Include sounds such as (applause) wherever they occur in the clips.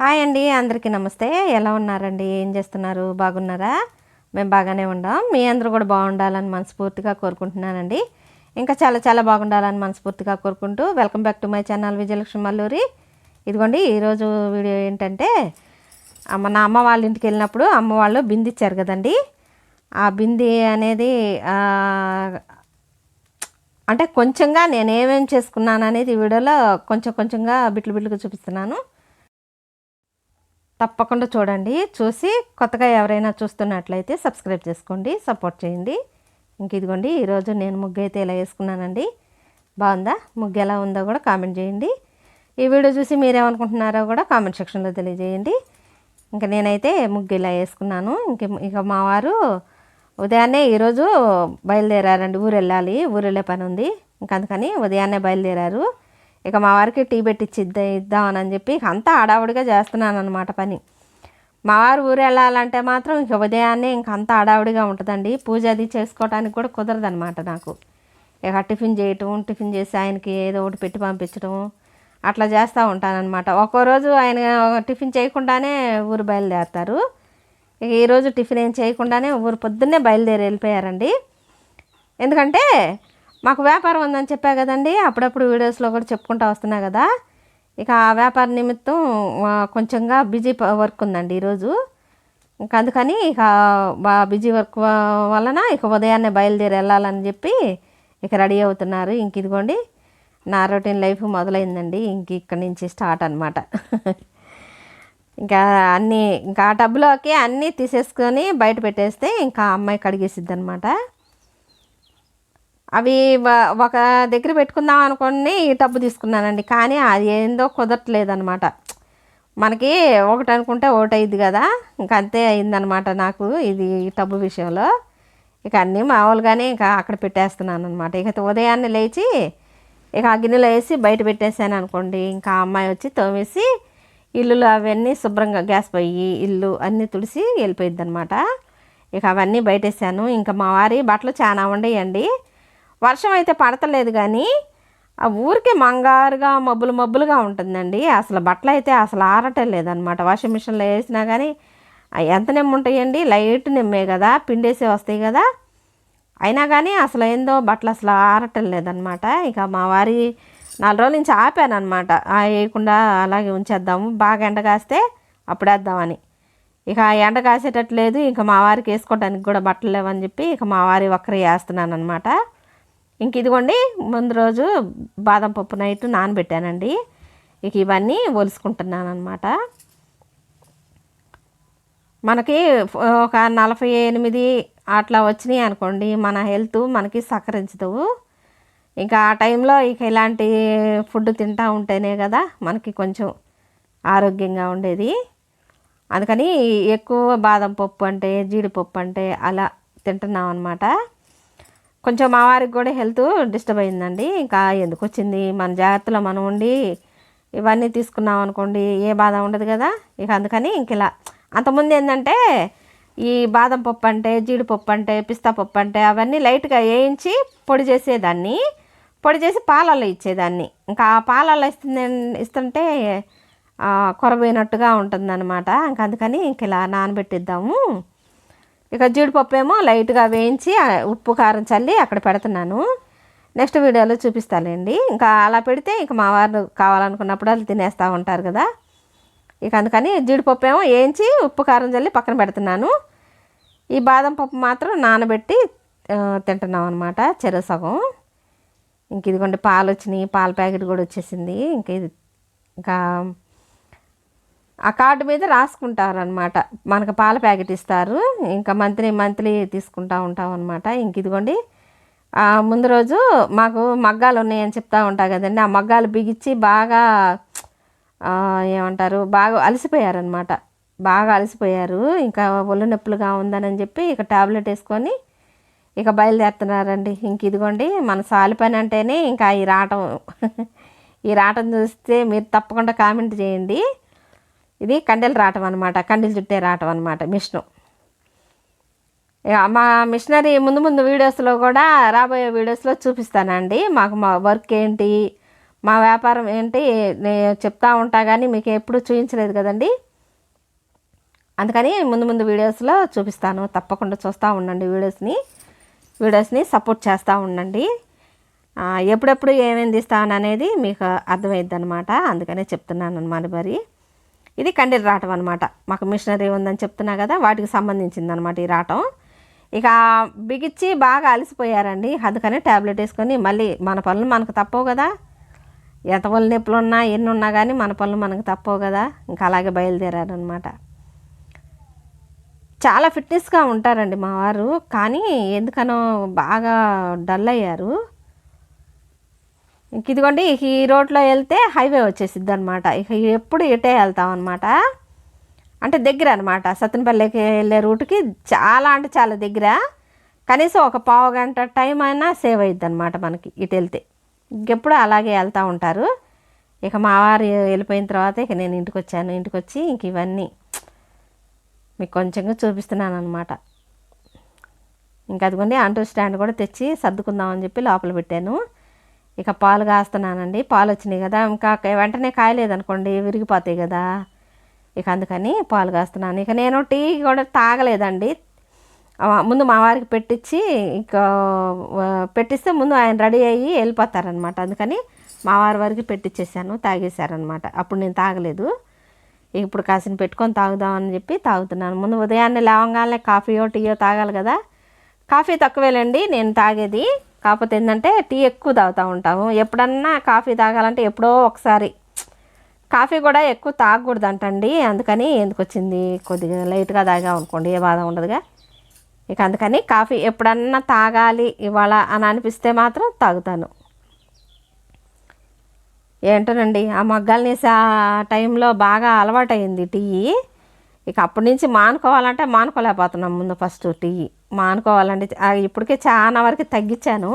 Hi అండి అందరికీ నమస్తే. ఎలా ఉన్నారండి? ఏం చేస్తున్నారు? బాగున్నారా? మేము బాగానే ఉండాం. మీ అందరూ కూడా బాగుండాలని మనస్ఫూర్తిగా కోరుకుంటున్నానండి. ఇంకా చాలా చాలా బాగుండాలని మనస్ఫూర్తిగా కోరుకుంటూ welcome back to my channel Vijayalakshmi Malluri. ఇదిగోండి ఈరోజు వీడియో ఏంటంటే అమ్మ నా అమ్మ వాళ్ళ ఇంటికి వెళ్ళినప్పుడు అమ్మ వాళ్ళు బింది ఇచ్చారు కదండి. ఆ బింది అనేది అంటే కొంచెంగా నేను చేసుకున్నాను అనేది ఈ వీడియోలో కొంచెం కొంచెంగా బిట్లు బిట్లుగా చూపిస్తున్నాను. తప్పకుండా చూడండి. చూసి కొత్తగా ఎవరైనా చూస్తున్నట్లయితే సబ్స్క్రైబ్ చేసుకోండి సపోర్ట్ చేయండి. ఇంక ఇదిగోండి ఈరోజు నేను ముగ్గు అయితే ఇలా వేసుకున్నానండి. బాగుందా? ముగ్గు ఎలా ఉందో కూడా కామెంట్ చేయండి. ఈ వీడియో చూసి మీరేమనుకుంటున్నారో కూడా కామెంట్ సెక్షన్లో తెలియజేయండి. ఇంకా నేనైతే ముగ్గు ఇలా వేసుకున్నాను. ఇంక ఇక మా వారు ఉదయాన్నే ఈరోజు బయలుదేరారండి ఊరు వెళ్ళాలి ఊరు వెళ్ళే పని ఉంది ఇంక అందుకని ఉదయాన్నే బయలుదేరారు. ఇక మా వారికి టీ పెట్టించి ఇద్దా ఇద్దామని చెప్పి అంతా హడావుడిగా చేస్తున్నాను అనమాట పని. మా వారు ఊరు వెళ్ళాలంటే మాత్రం ఇక ఉదయాన్నే ఇంక అంతా హడావుడిగా ఉంటుందండి. పూజ అది చేసుకోవడానికి కూడా కుదరదనమాట నాకు. ఇక టిఫిన్ చేయటం టిఫిన్ చేసి ఆయనకి ఏదో ఒకటి పెట్టి పంపించడం అట్లా చేస్తూ ఉంటానన్నమాట. ఒక్కో రోజు ఆయన టిఫిన్ చేయకుండానే ఊరు బయలుదేరుతారు. ఇక ఈరోజు టిఫిన్ ఏం చేయకుండానే ఊరు పొద్దున్నే బయలుదేరి వెళ్ళిపోయారండి. ఎందుకంటే మాకు వ్యాపారం ఉందని చెప్పా కదండి. అప్పుడప్పుడు వీడియోస్లో కూడా చెప్పుకుంటూ వస్తున్నా కదా. ఇక ఆ వ్యాపార నిమిత్తం కొంచెంగా బిజీ వర్క్ ఉందండి ఈరోజు. ఇంకా అందుకని ఇక బా- బిజీ వర్క్ వలన ఇక ఉదయాన్నే బయలుదేరి వెళ్ళాలని చెప్పి ఇక రెడీ అవుతున్నారు. ఇంక ఇదిగోండి నా రొటీన్ లైఫ్ మొదలైందండి. ఇంక ఇక్కడి నుంచి స్టార్ట్ అనమాట ఇంకా అన్నీ ఇంకా ఆ టబ్లోకి అన్నీ తీసేసుకొని బయట పెట్టేస్తే ఇంకా అమ్మాయి కడిగేసిద్ది అనమాట అవి ఒక దగ్గర పెట్టుకుందాం అనుకుని డబ్బు టబ్బు తీసుకున్నానండి. కానీ అది ఏందో కుదరట్లేదనమాట మనకి ఒకటి అనుకుంటే ఒకటి అయింది కదా. ఇంక అంతే అయిందనమాట నాకు ఇది టబ్బు విషయంలో. ఇక అన్నీ మామూలుగానే ఇంకా అక్కడ పెట్టేస్తున్నాను అనమాట ఇక ఉదయాన్నే లేచి ఇక ఆ గిన్నెలో వేసి బయట పెట్టేసాను అనుకోండి. ఇంకా అమ్మాయి వచ్చి తోమేసి ఇల్లులు అవన్నీ శుభ్రంగా గ్యాస్ పొయ్యి ఇల్లు అన్నీ తుడిసి వెళ్ళిపోయింది అనమాట ఇక అవన్నీ బయటేసాను ఇంకా మా వారి బట్టలు చాలా ఉండేయండి. వర్షం అయితే పడతలేదు కానీ ఆ ఊరికే మంగారుగా మబ్బులు మబ్బులుగా ఉంటుందండి. అసలు బట్టలు అయితే అసలు ఆరటం లేదనమాట వాషింగ్ మిషన్లో వేసినా కానీ ఎంత నిమ్మ ఉంటాయండి? లైట్ నిమ్మే కదా పిండేసే వస్తాయి కదా. అయినా కానీ అసలు ఏందో బట్టలు అసలు ఆరటం లేదనమాట ఇక మా వారి నాలుగు రోజుల నుంచి ఆపాను అనమాట వేయకుండా అలాగే ఉంచేద్దాము బాగా ఎండ కాస్తే అప్పుడు వేద్దామని. ఇక ఎండ కాసేటట్లేదు ఇంకా మా వారికి వేసుకోవడానికి కూడా బట్టలు లేవని చెప్పి ఇక మా వారి ఒక్కరే వేస్తున్నాను అనమాట ఇంక ఇదిగోండి ముందు రోజు బాదం పప్పు నైట్ నానబెట్టానండి. ఇక ఇవన్నీ ఒలుసుకుంటున్నాను అనమాట మనకి ఒక నలభై ఎనిమిది అట్లా వచ్చినాయి అనుకోండి మన హెల్త్ మనకి సహకరించదు. ఇంకా ఆ టైంలో ఇక ఇలాంటి ఫుడ్ తింటూ ఉంటేనే కదా మనకి కొంచెం ఆరోగ్యంగా ఉండేది. అందుకని ఎక్కువ బాదం పప్పు అంటే జీడిపప్పు అంటే అలా తింటున్నాం అనమాట కొంచెం మా వారికి కూడా హెల్త్ డిస్టర్బ్ అయిందండి. ఇంకా ఎందుకు వచ్చింది? మన జాగ్రత్తలో మనం ఉండి ఇవన్నీ తీసుకున్నాం అనుకోండి ఏ బాధ ఉండదు కదా? ఇక అందుకని ఇంక ఇలా. అంతకుముందు ఏంటంటే ఈ బాదం పప్పు అంటే జీడిపప్పు అంటే పిస్తా పప్పు అంటే అవన్నీ లైట్గా వేయించి పొడి చేసేదాన్ని. పొడి చేసి పాలల్లో ఇచ్చేదాన్ని. ఇంకా ఆ పాలల్లో ఇస్తుంది ఇస్తుంటే ఆ, కొరబోయినట్టుగా ఉంటుందన్నమాట. ఇంకా అందుకని ఇంక ఇలా నానబెట్టిద్దాము. ఇక జీడిపప్పు ఏమో లైట్గా వేయించి ఉప్పు కారం చల్లి అక్కడ పెడుతున్నాను. నెక్స్ట్ వీడియోలో చూపిస్తానండి ఇంకా అలా పెడితే ఇక మా వారు కావాలనుకున్నప్పుడు వాళ్ళు తినేస్తూ ఉంటారు కదా. ఇక అందుకని జీడిపప్పు ఏమో వేయించి ఉప్పు కారం చల్లి పక్కన పెడుతున్నాను. ఈ బాదం పప్పు మాత్రం నానబెట్టి తింటున్నాం అనమాట చెరువు సగం. ఇంక ఇదిగోండి పాలు వచ్చినాయి పాల ప్యాకెట్ కూడా వచ్చేసింది. ఇంక ఇది ఇంకా ఆ కార్డు మీద రాసుకుంటారనమాట మనకు పాల ప్యాకెట్ ఇస్తారు. ఇంకా మంత్లీ మంత్లీ తీసుకుంటా ఉంటాం అనమాట ఇంక ఇదిగోండి. ముందు రోజు మాకు మగ్గాలు ఉన్నాయని చెప్తా ఉంటా కదండి. ఆ మగ్గాలు బిగించి బాగా ఏమంటారు బాగా అలసిపోయారనమాట బాగా అలసిపోయారు. ఇంకా ఒళ్ళు నొప్పులుగా ఉందని చెప్పి ఇక టాబ్లెట్ వేసుకొని ఇక బయలుదేరుతున్నారండి. ఇంక ఇదిగోండి మన సాలి పని అంటేనే ఇంకా ఈ రాటం. ఈ రాటం చూస్తే మీరు తప్పకుండా కామెంట్ చేయండి. ఇది కండెలు రావటం అనమాట కండెలు చుట్టే రావటం అనమాట మిషను. మా మిషనరీ ముందు ముందు వీడియోస్లో కూడా రాబోయే వీడియోస్లో చూపిస్తానండి. మాకు మా వర్క్ ఏంటి మా వ్యాపారం ఏంటి నేను చెప్తా ఉంటా కానీ మీకు ఎప్పుడు చూపించలేదు కదండి. అందుకని ముందు ముందు వీడియోస్లో చూపిస్తాను. తప్పకుండా చూస్తూ ఉండండి వీడియోస్ని. వీడియోస్ని సపోర్ట్ చేస్తూ ఉండండి. ఎప్పుడెప్పుడు ఏమేమి తీస్తాను అనేది మీకు అర్థమైద్ది అనమాట అందుకనే చెప్తున్నాను అనమాట మరి. ఇది కండీలు రావటం అనమాట మాకు మిషనరీ ఉందని చెప్తున్నా కదా వాటికి సంబంధించింది అనమాట ఈ రావటం. ఇక బిగిచ్చి బాగా అలసిపోయారండి. అందుకనే ట్యాబ్లెట్ వేసుకొని మళ్ళీ మన పనులు మనకు తప్పవు కదా. ఎంత పనులు నొప్పులు ఉన్నా ఎన్ని ఉన్నా కానీ మన పనులు మనకు తప్పవు కదా. ఇంకా అలాగే బయలుదేరారనమాట చాలా ఫిట్నెస్గా ఉంటారండి మా వారు. కానీ ఎందుకనో బాగా డల్ అయ్యారు. ఇంక ఇదిగోండి ఇక ఈ రోడ్లో వెళ్తే హైవే వచ్చేసిద్ది అనమాట ఇక ఎప్పుడు ఇటే వెళ్తాం అనమాట అంటే దగ్గర అనమాట సత్తెనపల్లికి వెళ్ళే రూట్కి చాలా అంటే చాలా దగ్గర. కనీసం ఒక పావు గంట టైం అయినా సేవ్ అయ్యిద్ది అనమాట మనకి ఇటు వెళ్తే. ఇంకెప్పుడు అలాగే వెళ్తూ ఉంటారు. ఇక మా వారు వెళ్ళిపోయిన తర్వాత ఇక నేను ఇంటికి వచ్చాను ఇంటికి వచ్చి ఇంక ఇవన్నీ మీకు కొంచెంగా చూపిస్తున్నాను అనమాట ఇంకా అదిగోండి ఆంటో స్టాండ్ కూడా తెచ్చి సర్దుకుందామని చెప్పి లోపల పెట్టాను. ఇక పాలు కాస్తున్నానండి పాలు వచ్చినాయి కదా. ఇంకా వెంటనే కాయలేదనుకోండి విరిగిపోతాయి కదా. ఇక అందుకని పాలు కాస్తున్నాను. ఇక నేను టీ కూడా తాగలేదండి. ముందు మా వారికి పెట్టించి ఇంకా పెట్టిస్తే ముందు ఆయన రెడీ అయ్యి వెళ్ళిపోతారనమాట. అందుకని మా వారి వరకు పెట్టించేసాను తాగేశారనమాట. అప్పుడు నేను తాగలేదు. ఇప్పుడు కాసిన పెట్టుకొని తాగుదామని చెప్పి తాగుతున్నాను. ముందు ఉదయాన్నే లేవంగానే కాఫీయో టీయో తాగాలి కదా. కాఫీ తక్కువేలండి నేను తాగేది. కాకపోతే ఏంటంటే టీ ఎక్కువ తాగుతూ ఉంటాము. ఎప్పుడన్నా కాఫీ తాగాలంటే ఎప్పుడో ఒకసారి. కాఫీ కూడా ఎక్కువ తాగకూడదు అంటండి అందుకని ఎందుకు వచ్చింది? కొద్దిగా లైట్గా తాగాం అనుకోండి ఏ బాధ ఉండదుగా. ఇక అందుకని కాఫీ ఎప్పుడన్నా తాగాలి ఇవాళ అని అనిపిస్తే మాత్రం తాగుతాను. ఏంటోనండి ఆ మగ్గాలు ఆ టైంలో బాగా అలవాటైంది టీ. ఇక అప్పటి నుంచి మానుకోవాలంటే మానుకోలేకపోతున్నాం ముందు ఫస్ట్ టీ. మానుకోవాలంటే ఇప్పటికే చాలా వరకు తగ్గించాను.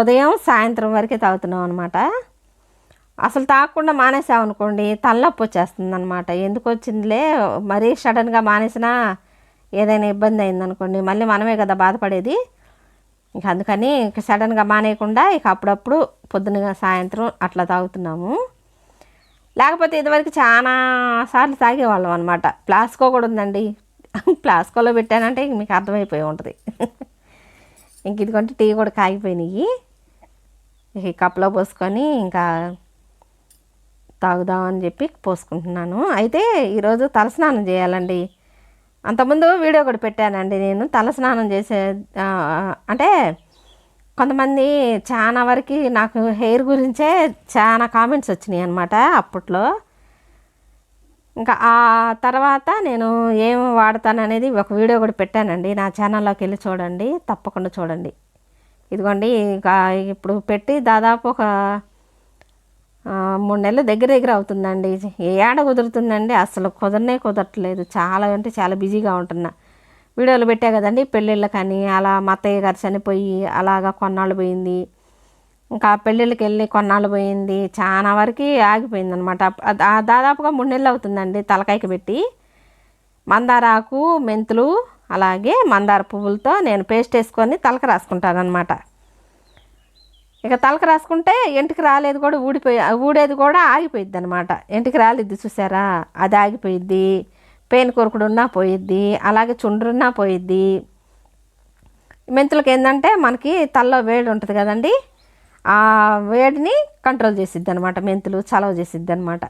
ఉదయం సాయంత్రం వరకే తాగుతున్నాం అనమాట అసలు తాగకుండా మానేసామనుకోండి తలనొప్పి వచ్చేస్తుంది అనమాట ఎందుకు వచ్చిందిలే? మరీ సడన్గా మానేసినా ఏదైనా ఇబ్బంది అయిందనుకోండి మళ్ళీ మనమే కదా బాధపడేది. ఇక అందుకని ఇక సడన్గా మానేయకుండా ఇక అప్పుడప్పుడు పొద్దున సాయంత్రం అట్లా తాగుతున్నాము. లేకపోతే ఇదివరకు చాలా సార్లు తాగేవాళ్ళం అనమాట ప్లాస్కో కూడా ఉందండి. (laughs) ప్లాస్కోలో పెట్టానంటే మీకు అర్థమైపోయి ఉంటుంది. (laughs) ఇంక ఇదిగోంటే టీ కూడా కాగిపోయినాయి. ఈ కప్లో పోసుకొని ఇంకా తాగుదామని చెప్పి పోసుకుంటున్నాను. అయితే ఈరోజు తలస్నానం చేయాలండి. అంతకుముందు వీడియో కూడా పెట్టానండి నేను. తలస్నానం చేసే అంటే కొంతమంది చాలా వరకు నాకు హెయిర్ గురించే చాలా కామెంట్స్ వచ్చినాయి అనమాట అప్పట్లో. ఇంకా ఆ తర్వాత నేను ఏం వాడతాననేది ఒక వీడియో కూడా పెట్టానండి. నా ఛానల్లోకి వెళ్ళి చూడండి తప్పకుండా చూడండి. ఇదిగోండి ఇంకా ఇప్పుడు పెట్టి దాదాపు ఒక మూడు నెలల దగ్గర దగ్గర అవుతుందండి. ఏ ఏడ కుదురుతుందండి? అసలు కుదరనే కుదరట్లేదు. చాలా అంటే చాలా బిజీగా ఉంటున్నా. వీడియోలు పెట్టా కదండి పెళ్ళిళ్ళకని అలా మా అత్తయ్య గారు చనిపోయి అలాగా కొన్నాళ్ళు పోయింది. ఇంకా పెళ్ళిళ్ళకి వెళ్ళి కొన్నాళ్ళు పోయింది. చాలా వరకు ఆగిపోయింది అనమాట దాదాపుగా మూడు నెలలు అవుతుందండి తలకాయకి పెట్టి. మందార ఆకు మెంతులు అలాగే మందార పువ్వులతో నేను పేస్ట్ వేసుకొని తలక రాసుకుంటాను అనమాట ఇక తలక రాసుకుంటే ఎంటికి రాలేదు కూడా ఊడిపోయి ఊడేది కూడా ఆగిపోయిద్ది అనమాట ఎంటికి రాలేదు చూసారా? అది ఆగిపోయిద్ది. పేను కొరుకుడున్నా పోయిద్ది అలాగే చుండ్రున్నా పోయిద్ది. మెంతులకి ఏంటంటే మనకి తల్లో వేడి ఉంటుంది కదండి ఆ వేడిని కంట్రోల్ చేసిద్ది అనమాట మెంతులు చలవ చేసిద్ది అనమాట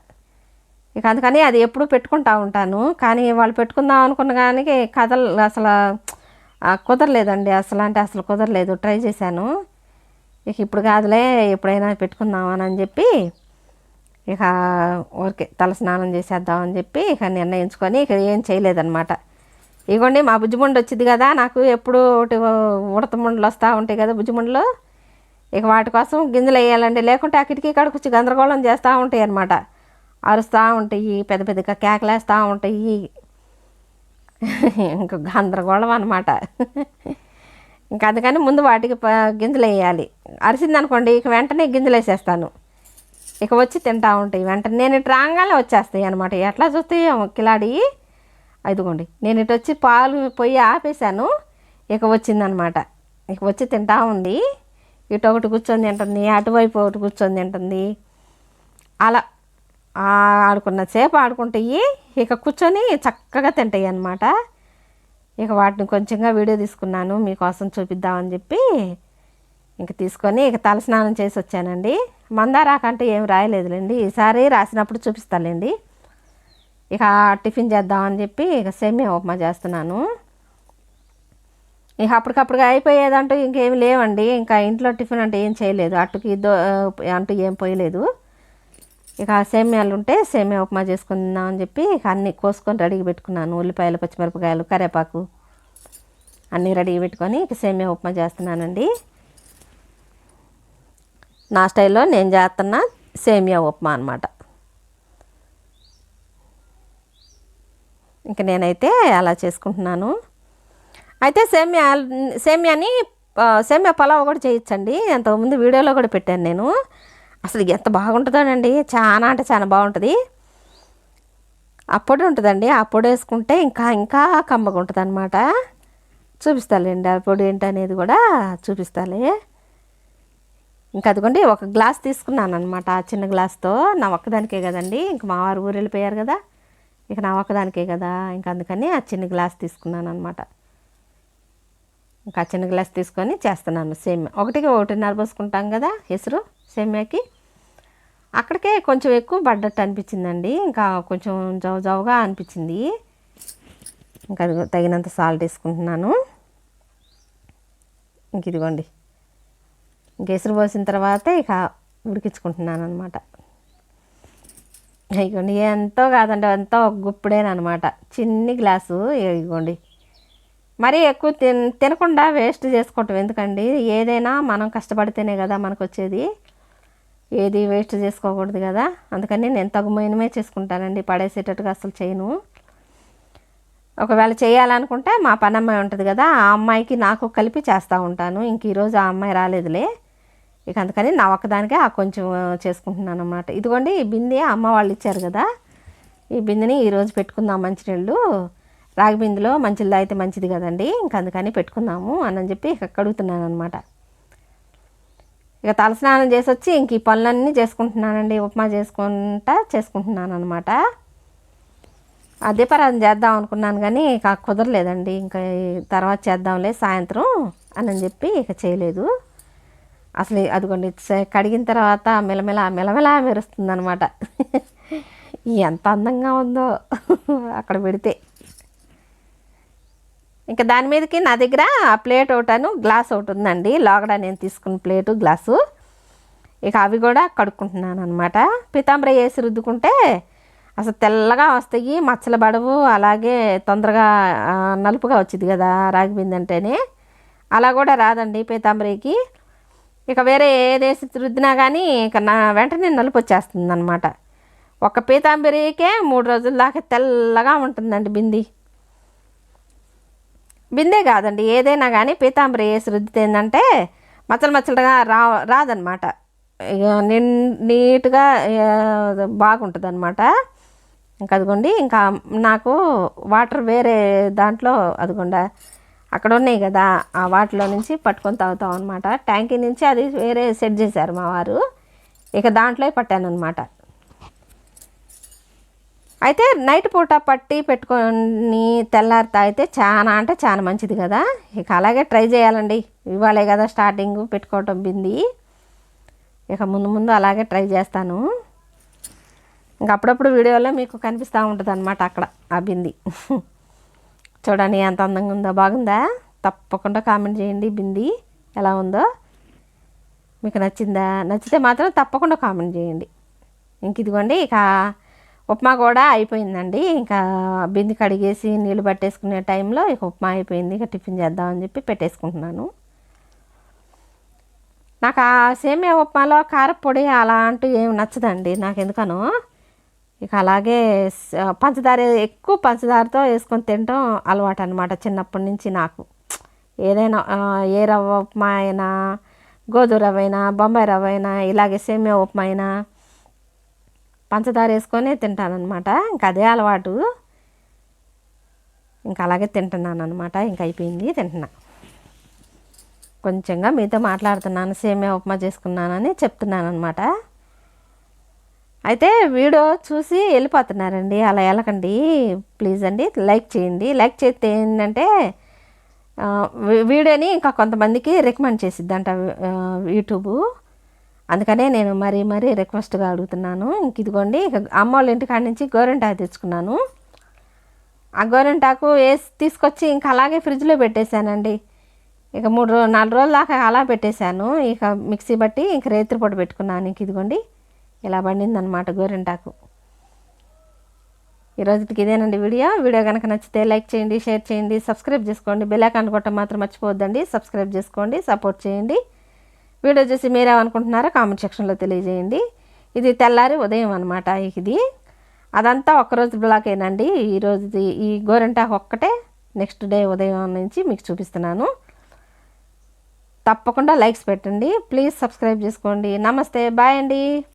ఇక అందుకని అది ఎప్పుడు పెట్టుకుంటా ఉంటాను కానీ వాళ్ళు పెట్టుకుందాం అనుకున్న కానీ కథలు అసలు కుదరలేదండి అసలు అంటే అసలు కుదరలేదు ట్రై చేశాను. ఇక ఇప్పుడు కాదులే ఎప్పుడైనా పెట్టుకుందామని అని చెప్పి ఇక ఊరికే తల స్నానం చేసేద్దామని చెప్పి ఇక నిర్ణయించుకొని ఇక ఏం చేయలేదన్నమాట. ఇగోండి మా బుజ్జిమండు వచ్చింది కదా నాకు ఎప్పుడు ఒకటి ఉడత ముండలు వస్తూ ఉంటాయి కదా బుజ్జిమండలు. ఇక వాటి కోసం గింజలు వేయాలండి లేకుంటే అక్కడికి ఇక్కడికి వచ్చి గందరగోళం చేస్తూ ఉంటాయి అన్నమాట. అరుస్తూ ఉంటాయి పెద్ద పెద్దగా కేకలేస్తూ ఉంటాయి. ఇంకా గందరగోళం అనమాట ఇంకా అందుకని ముందు వాటికి ప- గింజలు వేయాలి. అరిసిందనుకోండి ఇక వెంటనే గింజలు వేసేస్తాను. ఇక వచ్చి తింటా ఉంటాయి. వెంటనే నేను ఇటు రాగానే వచ్చేస్తాయి అనమాట ఎట్లా చూస్తే కిలాడి. అదిగోండి నేను ఇటు వచ్చి పాలు పొయ్యి ఆపేశాను. ఇక వచ్చిందనమాట ఇక వచ్చి తింటా ఉంది. ఇటు ఒకటి కూర్చొని తింటుంది అటువైపు ఒకటి కూర్చొని తింటుంది. అలా ఆడుకున్న సేపు ఆడుకుంటాయి ఇక కూర్చొని చక్కగా తింటాయి అన్నమాట. ఇక వాటిని కొంచెంగా వీడియో తీసుకున్నాను మీకోసం చూపిద్దామని చెప్పి. ఇంక తీసుకొని ఇక తలస్నానం చేసి వచ్చానండి. మందారాకంటే ఏం రాయలేదులేండి. ఈసారి రాసినప్పుడు చూపిస్తాలేండి ఇక టిఫిన్ చేద్దామని చెప్పి ఇక సేమియా ఉప్మా చేస్తున్నాను. ఇక అప్పటికప్పుడు అయిపోయేదంటూ ఇంకేం లేవండి. ఇంకా ఇంట్లో టిఫిన్ అంటే ఏం చేయలేదు. అట్టుకి దో అంటూ ఏం పోయలేదు. ఇక సేమ్యాలు ఉంటే సేమ్యా ఉప్మా చేసుకుందాం అని చెప్పి ఇక అన్నీ కోసుకొని రెడీగా పెట్టుకున్నాను. ఉల్లిపాయలు పచ్చిమిరపకాయలు కరేపాకు అన్నీ రెడీగా పెట్టుకొని ఇక సేమ్యా ఉప్మా చేస్తున్నానండి. నా స్టైల్లో నేను చేస్తున్న సేమియా ఉప్మా అనమాట ఇంక నేనైతే అలా చేసుకుంటున్నాను. అయితే సేమియా సేమియాని సేమియా పలావ్ కూడా చేయొచ్చండి అంతకుముందు వీడియోలో కూడా పెట్టాను నేను. అసలు ఎంత బాగుంటుందోనండి. చాలా అంటే చాలా బాగుంటుంది. అప్పుడు ఉంటుందండి. ఆ వేసుకుంటే ఇంకా ఇంకా కమ్మగా ఉంటుంది అనమాట చూపిస్తాలేండి ఆ పొడి ఏంటనేది కూడా చూపిస్తాలే. ఇంకా అదిగోండి ఒక గ్లాస్ తీసుకున్నాను అనమాట ఆ చిన్న గ్లాస్తో నా ఒక్కదానికే కదండి ఇంక మా వారు ఊరు వెళ్ళిపోయారు కదా. ఇక నా ఒక్కదానికే కదా ఇంకా అందుకని ఆ చిన్న గ్లాస్ తీసుకున్నాను అనమాట ఇంకా చిన్న గ్లాస్ తీసుకొని చేస్తున్నాను సేమ్యా. ఒకటికి ఒకటిన్నర పోసుకుంటాం కదా ఎసురు సేమ్యాకి. అక్కడికే కొంచెం ఎక్కువ పడ్డట్టు అనిపించిందండి ఇంకా కొంచెం జవ జవగా అనిపించింది. ఇంకా అది తగినంత సాల్ట్ వేసుకుంటున్నాను. ఇంక ఇదిగోండి. ఇంక పోసిన తర్వాత ఇక ఉడికించుకుంటున్నాను అనమాట ఇగోండి ఎంతో కాదండి ఎంతో ఒక గుప్పుడేనమాట చిన్ని గ్లాసు ఇగోండి. మరీ ఎక్కువ తిన్ తినకుండా వేస్ట్ చేసుకోవటం ఎందుకండి? ఏదైనా మనం కష్టపడితేనే కదా మనకు వచ్చేది ఏది వేస్ట్ చేసుకోకూడదు కదా. అందుకని నేను తగుమైనమే చేసుకుంటానండి పడేసేటట్టుగా అసలు చేయను. ఒకవేళ చేయాలనుకుంటే మా పనమ్మాయి ఉంటుంది కదా ఆ అమ్మాయికి నాకు కలిపి చేస్తూ ఉంటాను. ఇంక ఈరోజు ఆ అమ్మాయి రాలేదులే. ఇక అందుకని నా ఒక్కదానికే ఆ కొంచెం చేసుకుంటున్నాను అనమాట ఇదిగోండి ఈ బిందె అమ్మ వాళ్ళు ఇచ్చారు కదా. ఈ బిందెని ఈరోజు పెట్టుకుందాం మంచినీళ్ళు రాగి బిందెలో మంచిది అయితే మంచిది కదండి. ఇంక అందుకని పెట్టుకుందాము అని చెప్పి ఇక కడుగుతున్నాను అనమాట ఇక తలస్నానం చేసి వచ్చి ఇంక ఈ పనులన్నీ చేసుకుంటున్నానండి. ఉప్మా చేసుకుంటా చేసుకుంటున్నాను అనమాట ఆ దీపారాధన చేద్దాం అనుకున్నాను కానీ ఇక కుదరలేదండి. ఇంకా తర్వాత చేద్దాంలే సాయంత్రం అని చెప్పి ఇక చేయలేదు. అసలు అదిగోండి కడిగిన తర్వాత మెలమెల మెలమెల మెరుస్తుంది అనమాట ఎంత అందంగా ఉందో అక్కడ పెడితే. ఇంకా దాని మీదకి నా దగ్గర ప్లేట్ ఒకటను గ్లాస్ ఒకటి ఉందండి లోగడ నేను తీసుకున్న ప్లేటు గ్లాసు. ఇక అవి కూడా కడుక్కుంటున్నాను అనమాట పితాంబర వేసి రుద్దుకుంటే అసలు తెల్లగా వస్తాయి మచ్చల పడవు అలాగే తొందరగా నలుపుగా వచ్చింది కదా రాగి బిందె అంటేనే అలా కూడా రాదండి పీతాంబరికి. ఇక వేరే ఏదేసి రుద్దినా కానీ ఇక నా వెంటనే నలుపు వచ్చేస్తుంది అనమాట ఒక పీతాంబరికే మూడు రోజుల దాకా తెల్లగా ఉంటుందండి బింది. బిందే కాదండి ఏదైనా కానీ పీతాంబరి వేసి రుద్దితే ఏంటంటే మచ్చలు మచ్చలుగా రా రాదనమాట ఇక నిన్ నీట్గా బాగుంటుంది అనమాట ఇంకా అదిగోండి ఇంకా నాకు వాటర్ వేరే దాంట్లో అదిగోండా అక్కడ ఉన్నాయి కదా ఆ వాటిలో నుంచి పట్టుకొని తాగుతాం అనమాట ట్యాంకీ నుంచి అది వేరే సెట్ చేశారు మా వారు. ఇక దాంట్లో పట్టాను అనమాట అయితే నైట్ పూట పట్టి పెట్టుకొని తెల్లారి తాగితే చాలా అంటే చాలా మంచిది కదా. ఇక అలాగే ట్రై చేయాలండి. ఇవాళే కదా స్టార్టింగ్ పెట్టుకోవటం బింది. ఇక ముందు ముందు అలాగే ట్రై చేస్తాను. ఇంక అప్పుడప్పుడు వీడియోలో మీకు కనిపిస్తూ ఉంటుంది అనమాట అక్కడ ఆ బింది. చూడండి ఎంత అందంగా ఉందో. బాగుందా? తప్పకుండా కామెంట్ చేయండి. బింది ఎలా ఉందో? మీకు నచ్చిందా? నచ్చితే మాత్రం తప్పకుండా కామెంట్ చేయండి. ఇంక ఇదిగోండి ఇక ఉప్మా కూడా అయిపోయిందండి. ఇంకా బింది కడిగేసి నీళ్ళు పట్టేసుకునే టైంలో ఇక ఉప్మా అయిపోయింది. ఇక టిఫిన్ చేద్దామని చెప్పి పెట్టేసుకుంటున్నాను. నాకు ఆ సేమియా ఉప్మాలో కారపొడి అలా అంటూ ఏమి నచ్చదండి. నాకు ఎందుకనో ఇక అలాగే పంచదార ఎక్కువ పంచదారతో వేసుకొని తినటం అలవాటు అనమాట చిన్నప్పటి నుంచి నాకు. ఏదైనా ఏ రవ్వ ఉప్మా అయినా గోధుమ రవ్వ అయినా బొంబాయి రవ్వ అయినా ఇలాగే సేమియా ఉప్మా అయినా పంచదార వేసుకొని తింటానమాట ఇంకా అదే అలవాటు. ఇంకా అలాగే తింటున్నాను అనమాట ఇంకా అయిపోయింది తింటున్నా. కొంచెంగా మీతో మాట్లాడుతున్నాను సేమియా ఉప్మా చేసుకున్నానని చెప్తున్నాను అనమాట అయితే వీడియో చూసి వెళ్ళిపోతున్నారండి. అలా వెళ్ళకండి. ప్లీజ్ అండి లైక్ చేయండి. లైక్ చేస్తే ఏంటంటే వీడియోని ఇంకా కొంతమందికి రికమెండ్ చేసిద్దంట యూట్యూబ్. అందుకనే నేను మరీ మరీ రిక్వెస్ట్గా అడుగుతున్నాను. ఇంక ఇదిగోండి ఇక అమ్మ వాళ్ళ ఇంటికాడ నుంచి గోరెంటాకు తెచ్చుకున్నాను. ఆ గోరెంటాకు వేసి తీసుకొచ్చి ఇంకా అలాగే ఫ్రిడ్జ్లో పెట్టేశానండి. ఇక మూడు రోజు నాలుగు రోజుల దాకా అలా పెట్టేశాను. ఇక మిక్సీ బట్టి ఇంక రేత్రి పెట్టుకున్నాను. ఇంక ఇదిగోండి ఇలా పండిందనమాట గోరింటాకు. ఈ రోజుకి ఇదేనండి వీడియో. వీడియో కనుక నచ్చితే లైక్ చేయండి షేర్ చేయండి సబ్స్క్రైబ్ చేసుకోండి. బెల్ ఐకాన్ కొట్టడం మాత్రం మర్చిపోవద్దండి. సబ్స్క్రైబ్ చేసుకోండి సపోర్ట్ చేయండి. వీడియో చూసి మీరేమనుకుంటున్నారో కామెంట్ సెక్షన్లో తెలియజేయండి. ఇది తెల్లారి ఉదయం అనమాట ఇది. అదంతా ఒకరోజు బ్లాకేనండి. ఈరోజు ఈ గోరింటాకు ఒక్కటే. నెక్స్ట్ డే ఉదయం నుంచి మీకు చూపిస్తున్నాను. తప్పకుండా లైక్స్ పెట్టండి. ప్లీజ్ సబ్స్క్రైబ్ చేసుకోండి. నమస్తే. బాయ్ అండి.